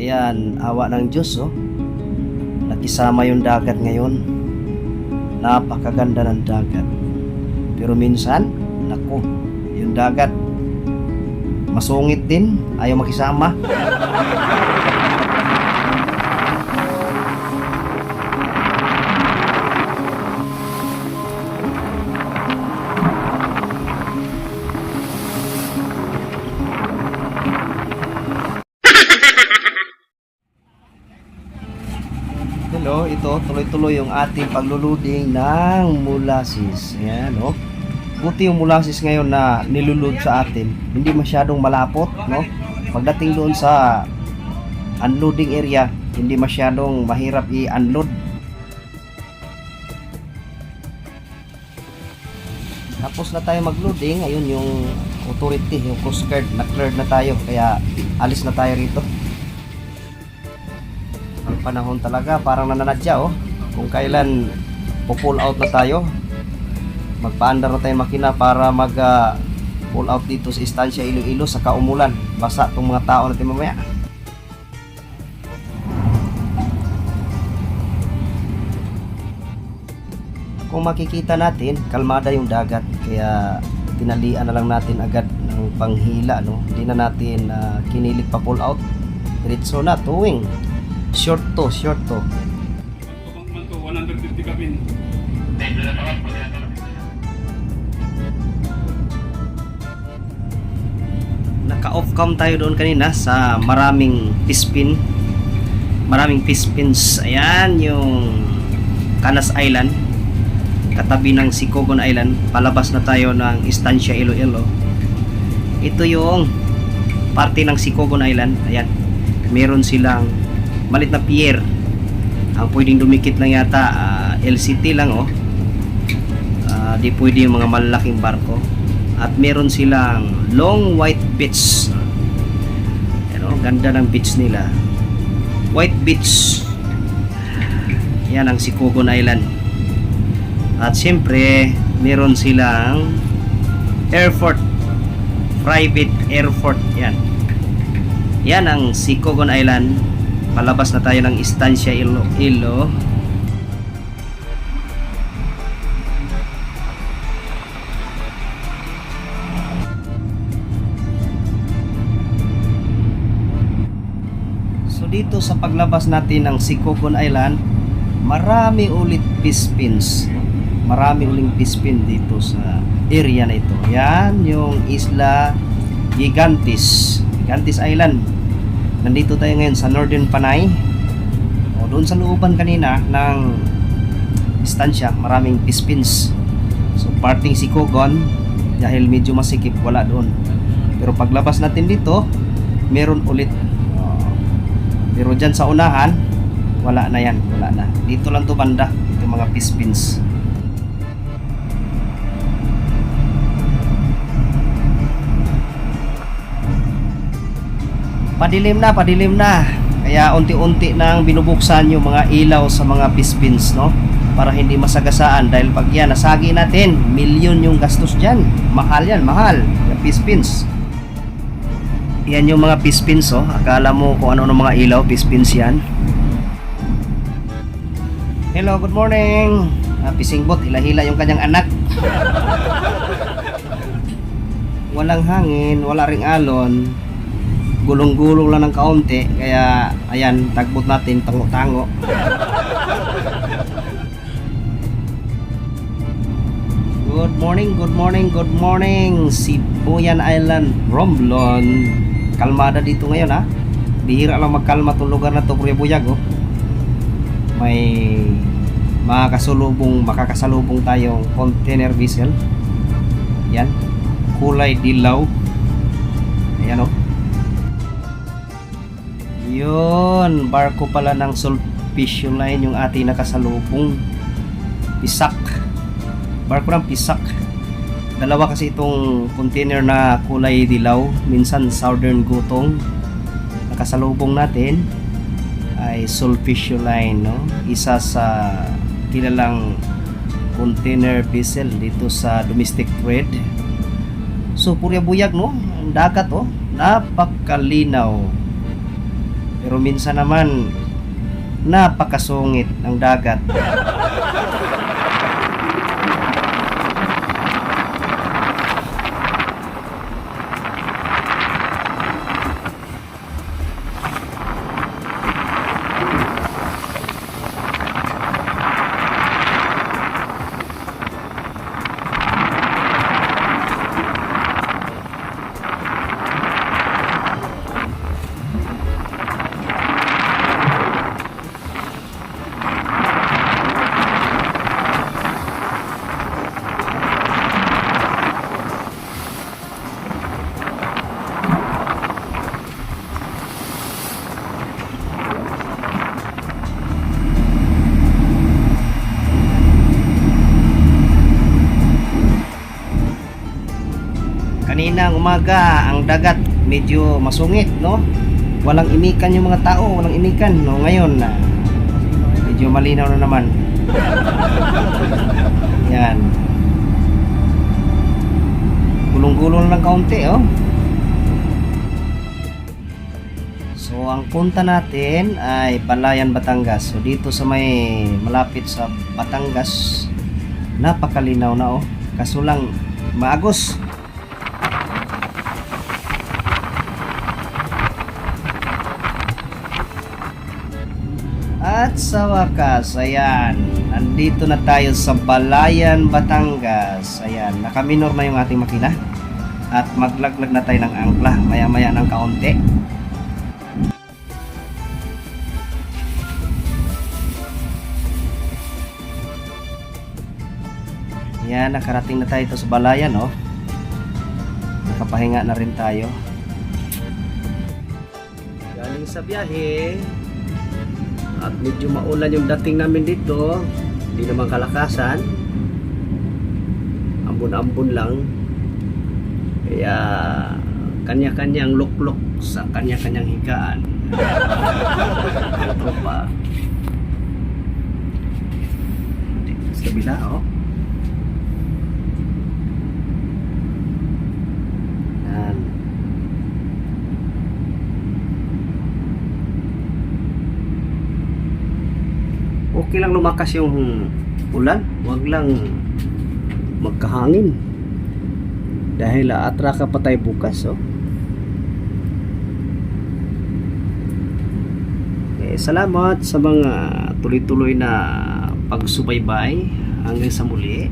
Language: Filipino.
Ayan, awa ng Diyos, oh. Nakisama yung dagat ngayon. Napakaganda ng dagat. Pero minsan, naku, yung dagat, masungit din, ayaw makisama. Hello, ito tuloy-tuloy yung ating pagluluding ng molasses. Ayan, no? Buti yung molasses ngayon na nilulud sa atin, hindi masyadong malapot, no? Pagdating doon sa unloading area, hindi masyadong mahirap i-unload. Tapos na tayo mag-loading, ayun yung authority, yung Coast Guard, na-cleared na tayo, kaya alis na tayo rito panahon talaga parang nananadya oh. Kung kailan pull out na tayo. Magpaandar na tayo makina para mag ah, pull out dito sa istansya Iloilo sa kaumulan. Basa tong mga tao natin mamaya. Kung makikita natin kalmada yung dagat kaya tinalian na lang natin agad ng panghila no? Hindi na natin ah, kinilig pa pull out. Diretso na tuwing Short to, short to. Man to, 150 kabin. Naka-off cam tayo doon kanina sa maraming fish-pin. Maraming fish-pins. Ayan yung Canas Island. Katabi ng Sicogon Island. Palabas na tayo ng Estancia Iloilo. Ito yung parte ng Sicogon Island. Ayan. Meron silang malit na pier. Ang pwedeng dumikit lang yata ah, LCT lang oh. Ah, di pwede yung mga malalaking barko. At meron silang long white beach. Ano, ganda ng beach nila. White beach. Yan ang Sicogon Island. At siyempre meron silang airport private airport yan. Yan ang Sicogon Island palabas na tayo ng Estancia Ilo, Ilo So dito sa paglabas natin ng Sicogon Island, marami ulit fish. Marami uling fish dito sa area na ito. Yan yung isla Gigantes. Gigantes Island. Nandito tayo ngayon sa Northern Panay. O doon sa looban kanina ng istansya, maraming fish pins. So parting Sicogon dahil medyo masikip wala doon. Pero paglabas natin dito, meron ulit Oh. Pero dyan sa unahan, wala na yan. Wala na. Dito lang to banda. Ito mga fish Padilim na, padilim na. Kaya unti-unti nang binubuksan yung mga ilaw sa mga fish pins, no? Para hindi masagasaan. Dahil pag yan, nasagi natin, milyon yung gastos dyan. Mahal yan, mahal. Yung fish pins. Yan yung mga fish pins oh. Akala mo kung ano ng mga ilaw, fish pins yan. Hello, good morning. Ah, fishing boat, hila-hila yung kanyang anak. Walang hangin, wala ring alon. Gulong-gulong lang ng kaunti, kaya ayan, tagbot natin, tango-tango. Good morning, good morning, good morning. Sibuyan Island, Romblon. Kalmada dito ngayon ha. Bihira lang magkalma tong lugar na to, Kuya Buyag oh. May makakasalubong, makakasalubong tayong container vessel. Yan. Kulay dilaw. Ayan oh. Yun, barko pala ng Sulpicio Line yung ating nakasalubong. Pisak. Barko ng Pisak. Dalawa kasi itong container na kulay dilaw, minsan Southern Gutong. Nakasalubong natin ay Sulpicio Line, no? Isa sa kilalang container vessel dito sa domestic trade. So, purya buyag, no? Ang dagat, oh. Napakalinaw. Pero minsan naman, napakasungit ng dagat. Kanina umaga, ang dagat medyo masungit, no? Walang imikan yung mga tao, walang imikan, no? Ngayon na medyo malinaw na naman. Yan. Gulong-gulong lang kaunti, oh. So, ang punta natin ay Balayan, Batangas. So, dito sa may malapit sa Batangas, napakalinaw na, oh. Kaso lang, maagos. At sa wakas, ayan, nandito na tayo sa Balayan, Batangas. Ayan, nakaminor na yung ating makina. At maglaglag na tayo ng angkla, maya-maya ng kaunti. Ayan, nakarating na tayo sa Balayan, oh. Nakapahinga na rin tayo. Galing sa biyahe, at medyo maulan yung dating namin dito. Hindi naman kalakasan. Ambon-ambon lang. Kaya kanya-kanyang luklok sa kanya-kanyang higaan. Ito pa. Dito sa kabila oh yan okay lang lumakas yung ulan. Wag lang magkahangin. Dahil aatraka pa tayo bukas oh. eh, salamat sa mga tuloy-tuloy na pagsubaybay. Hanggang sa muli